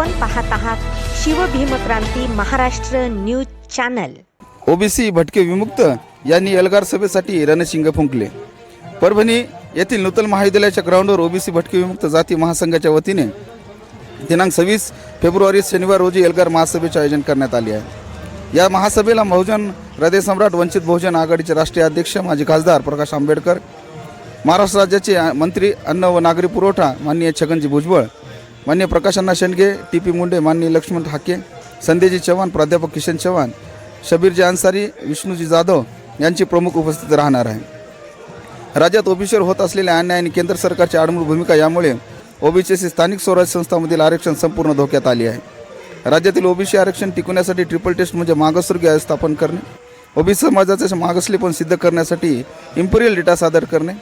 आपण पाहत आहात Shivbhimkranti Maharashtra news channel. OBC भटके विमुक्त यांनी एल्गार सभेसाठी रणशिंग फुंकले. परभणी येथील नूतन महाविद्यालयाच्या ग्राउंडवर ओबीसी भटके विमुक्त जाती महासंघाच्या वतीने दिनांक सव्वीस फेब्रुवारी शनिवार रोजी एल्गार महासभेचे आयोजन करण्यात आले आहे. या महासभेला बहुजन हृदयसम्राट वंचित बहुजन आघाडीचे राष्ट्रीय अध्यक्ष माजी खासदार प्रकाश आंबेडकर महाराष्ट्र राज्याचे मंत्री अन्न व नागरी पुरवठा माननीय छगनजी भुजबळ मान्य प्रकाशना शेंडगे टी पी मुंडे माननीय लक्ष्मण ठाके संदेजी चव्हाण प्राध्यापक किशन चव्हाण शबीरजी अन्सारी विष्णूजी जाधव यांची प्रमुख उपस्थिती राहणार आहे. राज्यात ओबीसीवर होत असलेल्या अन्याय आणि केंद्र सरकारची आडमूळ भूमिका यामुळे ओबीसीची स्थानिक स्वराज्य संस्थांमधील आरक्षण संपूर्ण धोक्यात आली आहे. राज्यातील ओबीसी आरक्षण टिकवण्यासाठी ट्रिपल टेस्ट म्हणजे मागासवर्गीय स्थापन करणे ओबीसी समाजाचे मागासलेपण सिद्ध करण्यासाठी इम्पेरियल डेटा सादर करणे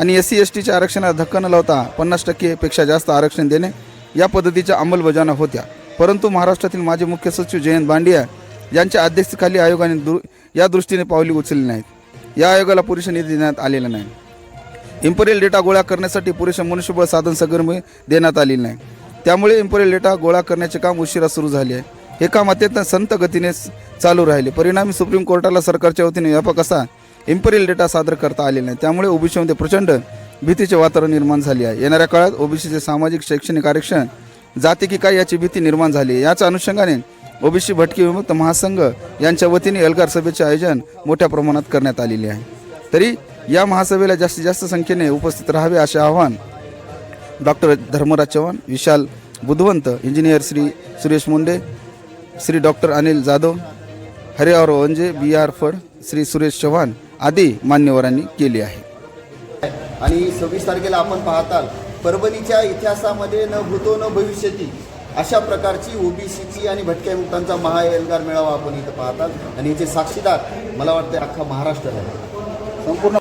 आणि एस सी एस टीच्या आरक्षणाला धक्का न लावता पन्नास टक्केपेक्षा जास्त आरक्षण देणे या पद्धतीच्या अंमलबजावण्या होत्या. परंतु महाराष्ट्रातील माजी मुख्य सचिव जयंत बांडिया यांच्या अध्यक्षतेखाली आयोगाने दृ या दृष्टीने पावली उचलली नाहीत. या आयोगाला पुरेसा निधी देण्यात आलेला नाही. इम्पेरियल डेटा गोळा करण्यासाठी पुरेसे मनुष्यबळ साधन सगरमुळे देण्यात आलेले नाही. त्यामुळे इम्पेरियल डेटा गोळा करण्याचे काम उशिरा सुरू झाले आहे. हे काम अत्यंत संत गतीने चालू राहिले. परिणामी सुप्रीम कोर्टाला सरकारच्या वतीने व्यापक असा इम्पेरियल डेटा सादर करता आलेला नाही. त्यामुळे ओबीसीमध्ये प्रचंड भीतीचे वातावरण निर्माण झाले आहे. येणाऱ्या काळात ओबीसीचे सामाजिक शैक्षणिक आरक्षण जाते की काय याची भीती निर्माण झाली याच्या अनुषंगाने ओबीसी भटके विमुक्त महासंघ यांच्या वतीने एल्गार सभेचे आयोजन मोठ्या प्रमाणात करण्यात आलेले आहे. तरी या महासभेला जास्तीत जास्त संख्येने उपस्थित राहावे असे आवाहन doctor Dharmaraj Chavan Vishal Budhwant engineer Shri Suresh Munde Shri doctor Anil Jadhav Harihar Vanje B R Phad Shri Suresh Chavan आदी मान्यवरांनी केली आहे. आणि सव्वीस तारखेला आपण पाहताल परभणीच्या इतिहासामध्ये न भूतो न भविष्यती अशा प्रकारची ओबीसीची आणि भटक्या मुक्तांचा महा एल्गार मेळावा आपण इथं पाहताल. आणि याचे साक्षीदार मला वाटतं अख्खा महाराष्ट्र आहे. संपूर्ण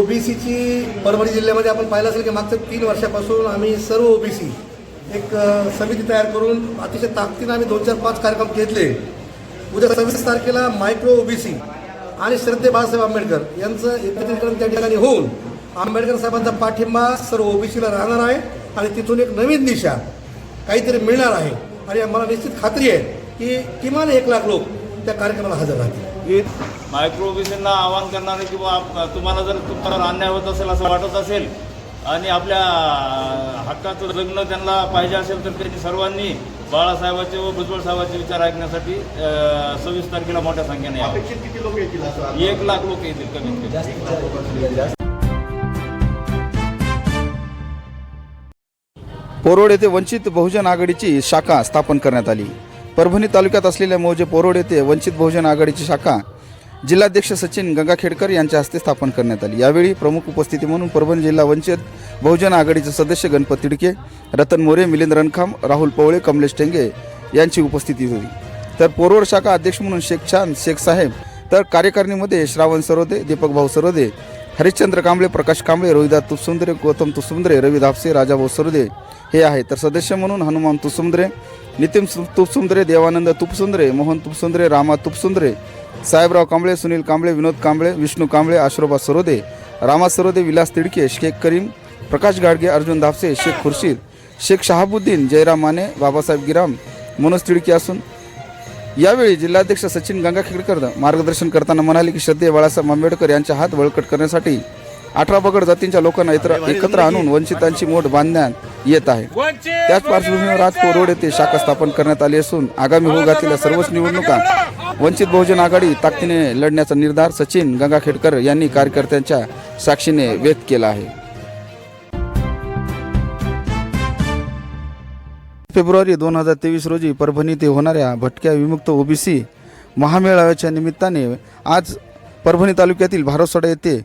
ओबीसीची परभणी जिल्ह्यामध्ये आपण पाहिलं असेल की मागच्या तीन वर्षापासून आम्ही सर्व ओबीसी एक समिती तयार करून अतिशय ताकदीनं आम्ही दोन चार पाच कार्यक्रम घेतले. उद्या सव्वीस तारखेला मायक्रो ओबीसी आणि श्रद्धे बाळासाहेब आंबेडकर यांचं एकत्रीकरण त्या ठिकाणी होऊन आंबेडकर साहेबांचा पाठिंबा सर्व ओबीसीला राहणार आहे आणि तिथून एक नवीन दिशा काहीतरी मिळणार आहे. आणि मला निश्चित खात्री आहे की किमान एक लाख लोक त्या कार्यक्रमाला हजर राहतील. मायक्रो ओबीसींना आवाहन करणारे किंवा तुम्हाला जर तुम्हाला अन्याय होत असेल असं वाटत असेल आणि आपल्या हक्काचं लग्न त्यांना पाहिजे असेल तर त्यांनी सर्वांनी बाळासाहेबाचे व भुजबळ साहेबांचे विचार ऐकण्यासाठी सव्वीस तारखेला मोठ्या संख्येने यावं. किती लोक येतील असं एक लाख लोक येतील कमीत कमी. पोरोड येथे वंचित बहुजन आघाडीची शाखा स्थापन करण्यात आली. परभणी तालुक्यात असलेल्या मौजे पोरोड येथे वंचित बहुजन आघाडीची शाखा जिल्हाध्यक्ष सचिन गंगाखेडकर यांच्या हस्ते स्थापन करण्यात आली. यावेळी प्रमुख उपस्थिती म्हणून परभणी जिल्हा वंचित बहुजन आघाडीचे सदस्य गणपत तिडके रतन मोरे मिलिंद रणखाम राहुल पवळे कमलेश टेंगे यांची उपस्थिती होती. तर पोरवर शाखा अध्यक्ष म्हणून शेख छान शेख साहेब तर कार्यकारिणीमध्ये श्रावण सरोदे दीपक भाऊ सरोदे हरिश्चंद्र कांबळे प्रकाश कांबळे रोहिदास तुपसुंदरे गौतम तुपसुंदरे रवी धापसे राजाभाऊ सरोदे हे आहे. तर सदस्य म्हणून हनुमान तुपसुंदरे नितीन तुपसुंदरे देवानंद तुपसुंदरे मोहन तुपसुंदरे रामा तुपसुंदरे साहेबराव कांबळे सुनील कांबळे विनोद कांबळे विष्णू कांबळे आश्रोबा सरोदे रामा सरोदे विलास तिडके शेख करीम प्रकाश गाडगे अर्जुन धापसे शेख खुर्शीद शेख शहाबुद्दीन जयराम माने बाबासाहेब गिराम मनोज तिडके असून यावेळी जिल्हाध्यक्ष सचिन गंगाखेडकर मार्गदर्शन करताना म्हणाले की श्रद्धे बाळासाहेब आंबेडकर यांच्या हात बळकट करण्यासाठी अठरा बगड जातींच्या लोकांना इतर एकत्र आणून वंचितांची मोठ बांधण्यात येत आहे. त्याच पार्श्वभूमीवर आज कोरोड येथे शाखा स्थापन करण्यात आली असून आगामी भोगातील सर्वच निवडणुका वंचित बहुजन आघाडी ताकदीने लढण्याचा निर्धार सचिन गंगाखेडकर यांनी कार्यकर्त्यांच्या साक्षीने व्यक्त केला आहे. फेब्रुवारी दोन हजार तेवीस रोजी परभणी ते होणाऱ्या भटक्या विमुक्त ओबीसी महामेळाव्याच्या निमित्ताने आज परभणी तालुक्यातील भारतसोडा येथे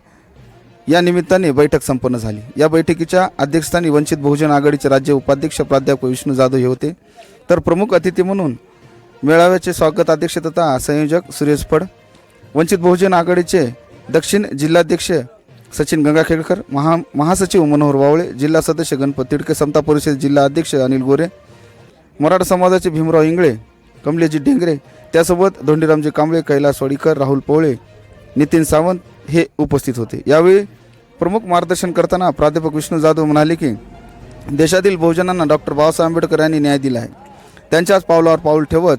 या निमित्ताने बैठक संपन्न झाली. या बैठकीच्या अध्यक्षस्थानी वंचित बहुजन आघाडीचे राज्य उपाध्यक्ष प्राध्यापक विष्णू जाधव हे होते. तर प्रमुख अतिथी म्हणून मेळाव्याचे स्वागत अध्यक्ष तथा संयोजक सुरेश फड वंचित बहुजन आघाडीचे दक्षिण जिल्हाध्यक्ष सचिन गंगाखेडकर महा महासचिव मनोहर वावळे जिल्हा सदस्य गणपत तिडके समता परिषद जिल्हा अध्यक्ष अनिल गोरे मराठा समाजाचे भीमराव इंगळे कमलेजी डेंगरे त्यासोबत धोंडीरामजी कांबळे कैलास वाडीकर राहुल पोवळे नितीन सावंत हे उपस्थित होते. यावेळी प्रमुख मार्गदर्शन करताना प्राध्यापक विष्णू जाधव म्हणाले की देशातील बहुजनांना डॉक्टर बाबासाहेब आंबेडकर यांनी न्याय दिला आहे. त्यांच्याच पावलावर पाऊल ठेवत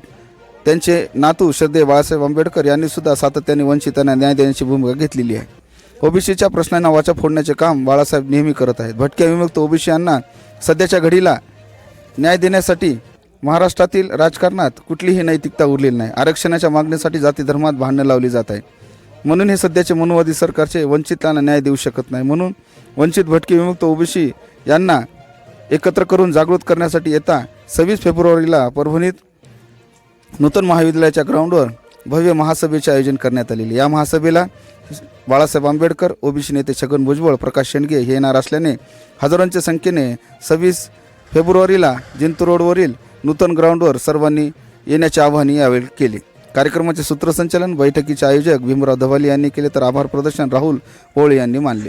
त्यांचे नातू श्रद्धे बाळासाहेब आंबेडकर यांनी सुद्धा सातत्याने वंचितांना न्याय देण्याची भूमिका घेतलेली आहे. ओबीसीच्या प्रश्नांना वाचा फोडण्याचे काम बाळासाहेब नेहमी करत आहेत. भटक्या विमुक्त ओबीसी यांना सध्याच्या घडीला न्याय देण्यासाठी महाराष्ट्रातील राजकारणात कुठलीही नैतिकता उरलेली नाही. आरक्षणाच्या मागणीसाठी जाती धर्मात भांडणं लावली जात आहे म्हणून हे सध्याचे मनुवादी सरकारचे वंचितांना न्याय देऊ शकत नाही. म्हणून वंचित भटके विमुक्त ओबीसी यांना एकत्र करून जागृत करण्यासाठी येता सव्वीस फेब्रुवारीला परभणीत नूतन महाविद्यालयाच्या ग्राउंडवर भव्य महासभेचे आयोजन करण्यात आलेले. या महासभेला बाळासाहेब आंबेडकर ओबीसी नेते छगन भुजबळ प्रकाश शेंडगे हे येणार असल्याने हजारोंच्या संख्येने सव्वीस फेब्रुवारीला जिंतू रोडवरील नूतन ग्राउंडवर सर्वांनी येण्याचे आवाहन यावेळी केले. कार्यक्रमाचे सूत्रसंचालन बैठकीचे आयोजक भीमराव धवाली यांनी केले तर आभार प्रदर्शन राहुल होळे यांनी मानले.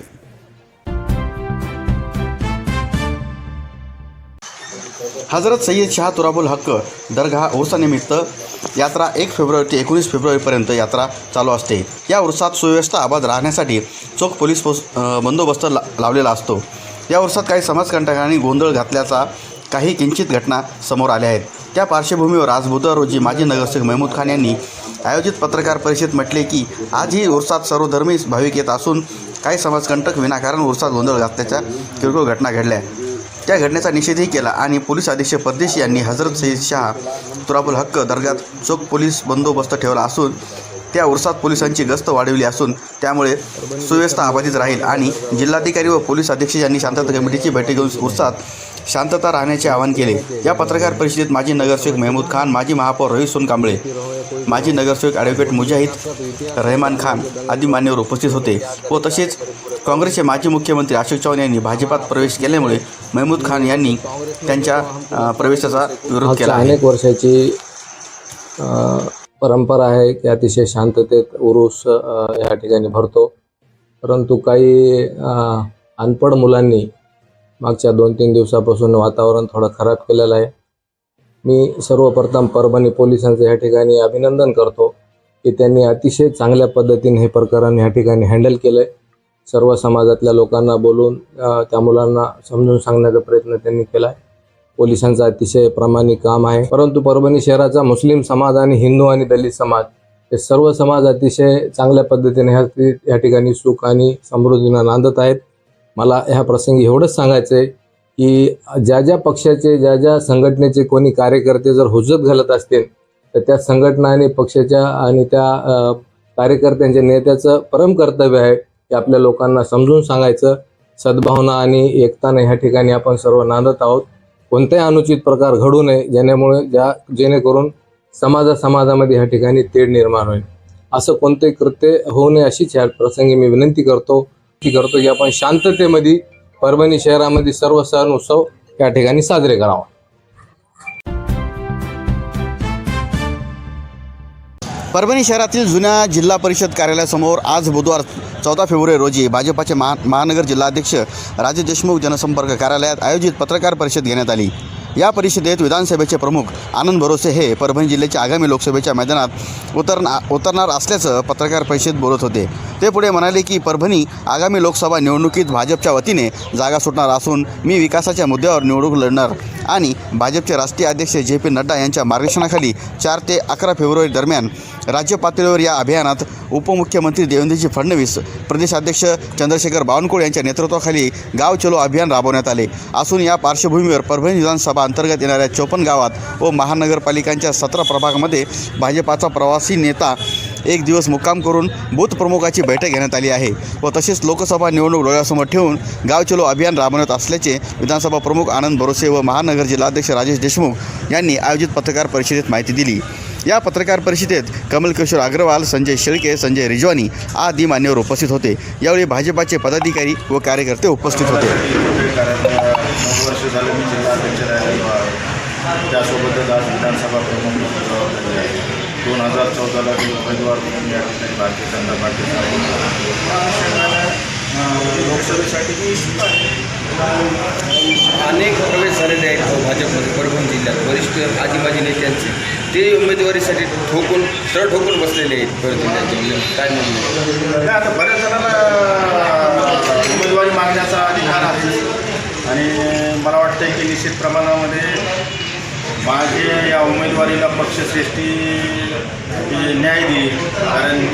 हजरत सय्यद शाह तुराबुल हक्क दरगाह उर्सानिमित्त यात्रा एक फेब्रुवारी ते एकोणीस फेब्रुवारीपर्यंत यात्रा चालू असते. या उर्सात सुव्यवस्था आबाद राहण्यासाठी चोख पोलीस पोस बंदोबस्त ला लावलेला असतो. या उर्सात काही समाजकंटकांनी गोंधळ घातल्याचा काही किंचित घटना समोर आल्या आहेत. त्या पार्श्वभूमीवर आज बुधवार रोजी माजी नगरसेवक महमूद खान यांनी आयोजित पत्रकार परिषदेत म्हटले की आजही उरसात उर्सात सर्वधर्मी भाविक येत असून काही समाजकंटक विनाकारण उर्सात गोंधळ घातल्याच्या किरकोळ घटना घडल्या. त्या घटनेचा निषेधही केला आणि पोलीस अधीक्षक परदेशी यांनी हजरत सईद शाह तुराबुल हक्क दर्गात चोख पोलीस बंदोबस्त ठेवला असून त्या उर्सात पोलिसांची गस्त वाढवली असून त्यामुळे सुव्यवस्था अबाधित राहील आणि जिल्हाधिकारी व पोलीस अधीक्षक यांनी शांतता कमिटीची बैठक घेऊन उर्सात शांतता राहण्याचे आवाहन केले. या पत्रकार परिषदेत माजी नगरसेवक महमूद खान माजी महापौर रवी सोनकांबळे माजी नगरसेवक ॲडव्होकेट मुजाहिद रहमान खान आदी मान्यवर उपस्थित होते व तसेच काँग्रेसचे माजी मुख्यमंत्री अशोक चव्हाण यांनी भाजपात प्रवेश केल्यामुळे महमूद खान यांनी त्यांच्या प्रवेशाचा विरोध केला अनेक वर्षाची परंपरा आहे की अतिशय शांततेत उरुस या ठिकाणी भरतो. परंतु काही अनपढ मुलांनी मागच्या दोन तीन दिवसापासून वातावरण थोडं खराब केलेलं आहे. मी सर्वप्रथम परभणी पोलिसांचं या ठिकाणी अभिनंदन करतो की त्यांनी अतिशय चांगल्या पद्धतीने हे प्रकरण या ठिकाणी हँडल केलं आहे सर्व समाजातल्या लोकांना बोलून त्या मुलांना समजून सांगण्याचा प्रयत्न त्यांनी केला आहे पोलिसांचं अतिशय प्रामाणिक काम आहे. परंतु परभणी शहराचा मुस्लिम समाज आणि हिंदू आणि दलित समाज हे सर्व समाज अतिशय चांगल्या पद्धतीने ह्या या ठिकाणी सुख आणि समृद्धीनं नांदत आहेत. मला ह्या प्रसंगी एवढंच सांगायचं आहे की ज्या ज्या पक्षाचे ज्या ज्या संघटनेचे कोणी कार्यकर्ते जर हुजत घालत असतील तर त्या संघटना आणि पक्षाच्या आणि त्या कार्यकर्त्यांच्या नेत्याचं परम कर्तव्य आहे की आपल्या लोकांना समजून सांगायचं. सद्भावना आणि एकताने ह्या ठिकाणी आपण सर्व नांदत आहोत. कोणताही अनुचित प्रकार घडू नये जेण्यामुळे ज्या जेणेकरून समाजा समाजामध्ये ह्या ठिकाणी तेढ निर्माण होईल. असं कोणतेही कृत्य होऊ नये अशीच ह्या प्रसंगी मी विनंती करतो. की करतो की आपण शांततेमध्ये परभणी शहरामध्ये सर्व सण उत्सव या ठिकाणी साजरे करावा. परभणी शहरातील जुन्या जिल्हा परिषद कार्यालयासमोर आज बुधवार चौदा फेब्रुवारी रोजी भाजपाचे महा महानगर जिल्हाध्यक्ष राजेश देशमुख जनसंपर्क कार्यालयात आयोजित पत्रकार परिषद घेण्यात आली. या परिषदेत विधानसभेचे प्रमुख आनंद भरोसे हे परभणी जिल्ह्याच्या आगामी लोकसभेच्या मैदानात उतरना उतरणार असल्याचं पत्रकार परिषदेत बोलत होते. ते पुढे म्हणाले की परभणी आगामी लोकसभा निवडणुकीत भाजपच्या वतीने जागा सुटणार असून मी विकासाच्या मुद्द्यावर निवडणूक लढणार आणि भाजपचे राष्ट्रीय अध्यक्ष जे पी नड्डा यांच्या मार्गदर्शनाखाली चार ते अकरा फेब्रुवारी दरम्यान राज्य पातळीवर या अभियानात उपमुख्यमंत्री देवेंद्रजी फडणवीस प्रदेशाध्यक्ष चंद्रशेखर बावनकुळे यांच्या नेतृत्वाखाली गाव चलो अभियान राबवण्यात आले. असून या पार्श्वभूमीवर परभणी विधानसभा अंतर्गत येणाऱ्या चोपन्न गावात व महानगरपालिकांच्या सतरा प्रभागामध्ये भाजपाचा प्रवासी नेता एक दिवस मुक्काम करून बूथ प्रमुखाची बैठक घेण्यात आली आहे व तसेच लोकसभा निवडणूक डोळ्यासमोर ठेवून गाव चलो अभियान राबवण्यात असल्याचे विधानसभा प्रमुख आनंद भरोसे व महानगर जिल्हाध्यक्ष राजेश देशमुख यांनी आयोजित पत्रकार परिषदेत माहिती दिली. या पत्रकार परिषदेत कमल किशोर अग्रवाल संजय शेळके संजय रिजवानी आदी मान्यवर उपस्थित होते. यावेळी भाजपाचे पदाधिकारी व कार्यकर्ते उपस्थित होते. राहिलेलो आहे त्यासोबतच आज विधानसभा प्रमुख म्हणून जबाबदारी आहे दोन हजार चौदाला मी उमेदवार म्हणून या ठिकाणी भारतीय जनता पार्टीचा लोकसभेसाठी मी इच्छुक आहे. अनेक प्रवेश झालेले आहेत भाजपमध्ये परभणी जिल्ह्यात. वरिष्ठ आजी माजी नेत्यांचे ते उमेदवारीसाठी ठोकून तळ ठोकून बसलेले आहेत परभणी जिल्ह्याचे. म्हणजे काय म्हणणं नाही आता बऱ्याच जणांना उमेदवारी मागण्याचा अधिकार आहे. आणि मला वाटतं की निश्चित प्रमाणामध्ये माझे या उमेदवारीला पक्षश्रेष्ठी न्याय देईल. कारण